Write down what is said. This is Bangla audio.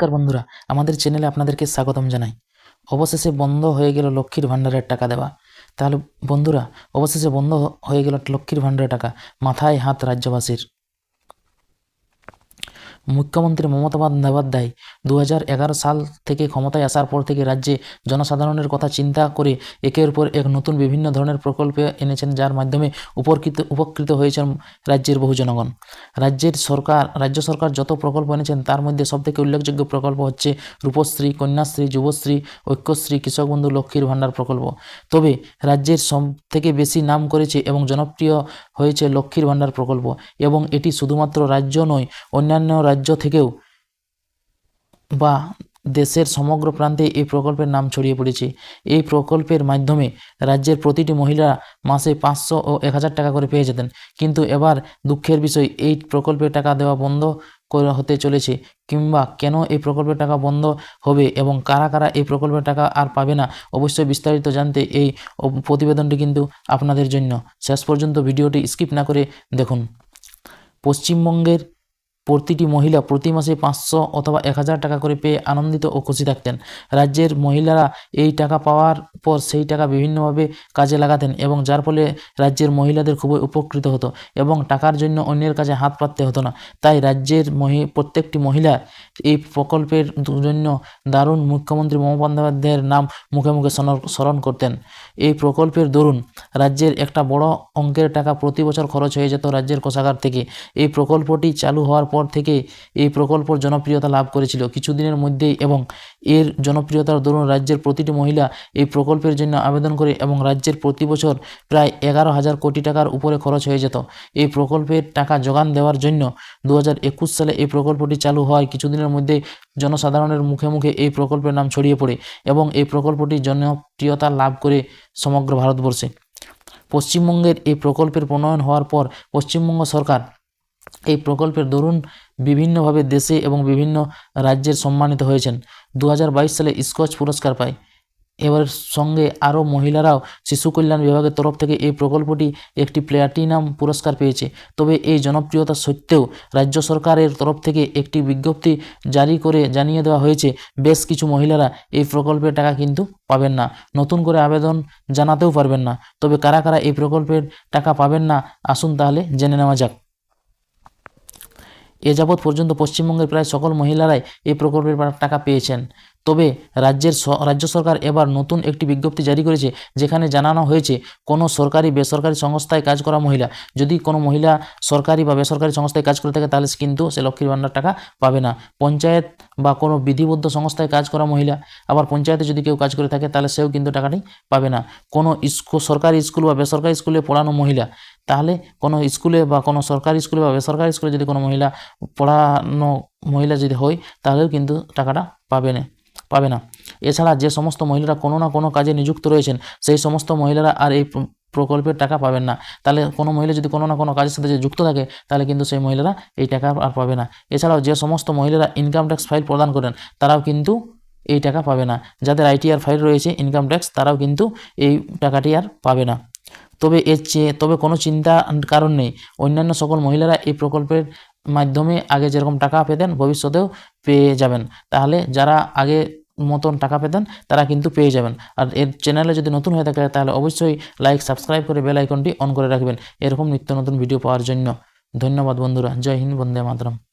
নমস্কার বন্ধুরা, আমাদের চ্যানেলে আপনাদেরকে স্বাগতম জানাই। অবশেষে বন্ধ হয়ে গেল লক্ষ্মীর ভাণ্ডারের টাকা দেওয়া। তাহলে বন্ধুরা, অবশেষে বন্ধ হয়ে গেল লক্ষ্মীর ভাণ্ডারের টাকা মাথায় হাত রাজ্যবাসীর। মুখ্যমন্ত্রী মমতা বন্দ্যোপাধ্যায় দু সাল থেকে ক্ষমতায় আসার পর থেকে রাজ্যে জনসাধারণের কথা চিন্তা করে একের পর এক নতুন বিভিন্ন ধরনের প্রকল্প এনেছেন, যার মাধ্যমে উপকৃত উপকৃত হয়েছেন রাজ্যের বহু জনগণ। রাজ্যের সরকার, রাজ্য সরকার যত প্রকল্প এনেছেন, তার মধ্যে সবথেকে উল্লেখযোগ্য প্রকল্প হচ্ছে রূপশ্রী, কন্যাশ্রী, যুবশ্রী, ঐক্যশ্রী, কৃষক বন্ধু লক্ষ্মীর ভাণ্ডার প্রকল্প। তবে রাজ্যের সব থেকে বেশি নাম করেছে এবং জনপ্রিয় হয়েছে লক্ষ্মীর ভাণ্ডার প্রকল্প এবং এটি শুধুমাত্র রাজ্য নয়, অন্যান্য রাজ্য থেকেও বা দেশের সমগ্র প্রান্তে এই প্রকল্পের নাম ছড়িয়ে পড়েছে। এই প্রকল্পের মাধ্যমে রাজ্যের প্রতিটি মহিলা মাসে পাঁচশো ও এক হাজার টাকা করে পেয়ে যেতেন। কিন্তু এবার দুঃখের বিষয়, এই প্রকল্পের টাকা দেওয়া বন্ধ করে হতে চলেছে কিংবা কেন এই প্রকল্পের টাকা বন্ধ হবে এবং কারা কারা এই প্রকল্পের টাকা আর পাবে না, অবশ্যই বিস্তারিত জানতে এই প্রতিবেদনটি কিন্তু আপনাদের জন্য। শেষ পর্যন্ত ভিডিওটি স্কিপ না করে দেখুন। পশ্চিমবঙ্গের প্রতিটি মহিলা প্রতি মাসে পাঁচশো অথবা এক হাজার টাকা করে পেয়ে আনন্দিত ও খুশি থাকতেন। রাজ্যের মহিলারা এই টাকা পাওয়ার পর সেই টাকা বিভিন্নভাবে কাজে লাগাতেন এবং যার ফলে রাজ্যের মহিলাদের খুবই উপকৃত হতো এবং টাকার জন্য অন্যের কাছে হাত পাততে হতো না। তাই রাজ্যের মহি, প্রত্যেকটি মহিলা এই প্রকল্পের জন্য দারুণ মুখ্যমন্ত্রী মমতা নাম মুখে মুখে স্মরণ করতেন। এই প্রকল্পের দরুন রাজ্যের একটা বড় অঙ্কের টাকা প্রতি বছর খরচ হয়ে যেত রাজ্যের কোষাগার থেকে। এই প্রকল্পটি চালু হওয়ার পর থেকে এই প্রকল্পর জনপ্রিয়তা লাভ করেছিল। কিছুদিনের মধ্যেই এবং এর জনপ্রিয়তার দরুন রাজ্যের প্রতিটি মহিলা এই প্রকল্পের জন্য আবেদন করে এবং রাজ্যের প্রতি বছর প্রায় এগারো হাজার কোটি টাকার উপরে খরচ হয়ে যেত। এই প্রকল্পের টাকা যোগান দেওয়ার জন্য দু সালে এই প্রকল্পটি চালু হওয়ায় কিছুদিনের মধ্যে জনসাধারণের মুখে মুখে এই প্রকল্পের নাম ছড়িয়ে পড়ে এবং এই প্রকল্পটি জনপ্রিয়তা লাভ করে সমগ্র ভারতবর্ষে। পশ্চিমবঙ্গের এই প্রকল্পের প্রণয়ন হওয়ার পর পশ্চিমবঙ্গ সরকার এই প্রকল্পের দরুন বিভিন্নভাবে দেশে এবং বিভিন্ন রাজ্যের সম্মানিত হয়েছেন। দু হাজার বাইশ সালে স্কচ পুরস্কার পায়। এবার সঙ্গে আরও মহিলারাও শিশু কল্যাণ বিভাগের তরফ থেকে এই প্রকল্পটি একটি প্ল্যাটিনাম পুরস্কার পেয়েছে। তবে এই জনপ্রিয়তা সত্ত্বেও রাজ্য সরকারের তরফ থেকে একটি বিজ্ঞপ্তি জারি করে জানিয়ে দেওয়া হয়েছে, বেশ কিছু মহিলারা এই প্রকল্পের টাকা কিন্তু পাবেন না। নতুন করে আবেদন জানাতেও পারবেন না। তবে কারা কারা এই প্রকল্পের টাকা পাবেন না, আসুন তাহলে জেনে নেওয়া যাক। এ যাবৎ পর্যন্ত পশ্চিমবঙ্গের প্রায় সকল মহিলারাই এই প্রকল্পের টাকা পেয়েছেন। তবে রাজ্যের রাজ্য সরকার এবার নতুন একটি বিজ্ঞপ্তি জারি করেছে, যেখানে জানানো হয়েছে, কোনো সরকারি, বেসরকারি সংস্থায় কাজ করা মহিলা, যদি কোনো মহিলা সরকারি বা বেসরকারি সংস্থায় কাজ করে থাকে, তাহলে কিন্তু সে লক্ষ্মীর ভাণ্ডার টাকা পাবে না। পঞ্চায়েত বা কোনো বিধিবদ্ধ সংস্থায় কাজ করা মহিলা, আবার পঞ্চায়েতে যদি কেউ কাজ করে থাকে, তাহলে সেও কিন্তু টাকাটি পাবে না। কোনো সরকারি স্কুল বা বেসরকারি স্কুলে পড়ানো মহিলা, তাহলে কোনো স্কুলে বা কোনো সরকারি স্কুলে বা বেসরকারি স্কুলে যদি কোনো মহিলা পড়ানো মহিলা যদি হয়, তাহলেও কিন্তু টাকাটা পাবে না। পাবে না। এছাড়া যে সমস্ত মহিলারা কোনো না কোনো কাজে নিযুক্ত রয়েছেন, সেই সমস্ত মহিলারা আর এই প্রকল্পের টাকা পাবেন না। তাহলে কোনো মহিলা যদি কোনো না কোনো কাজের সাথে যুক্ত থাকে, তাহলে কিন্তু সেই মহিলারা এই টাকা আর পাবে না। এছাড়াও যে সমস্ত মহিলারা ইনকাম ট্যাক্স ফাইল প্রদান করেন, তারাও কিন্তু এই টাকা পাবে না। যাদের আইটিআর ফাইল রয়েছে ইনকাম ট্যাক্স তারাও কিন্তু এই টাকাটি আর পাবে না। তবে এর চেয়ে, তবে কোনো চিন্তা কারণ নেই। অন্যান্য সকল মহিলারা এই প্রকল্পের মাধ্যমে আগে যেরকম টাকা পেতেন, ভবিষ্যতেও পেয়ে যাবেন। তাহলে যারা আগে মতন টাকা পেতেন, তারা কিন্তু পেয়ে যাবেন। আর এর চ্যানেলে যদি নতুন হয়ে থাকে, তাহলে অবশ্যই লাইক সাবস্ক্রাইব করে বেল আইকনটি অন করে রাখবেন। এরকম নিত্য নতুন ভিডিও পাওয়ার জন্য। ধন্যবাদ বন্ধুরা। জয় হিন্দ, বন্দে মাতরম।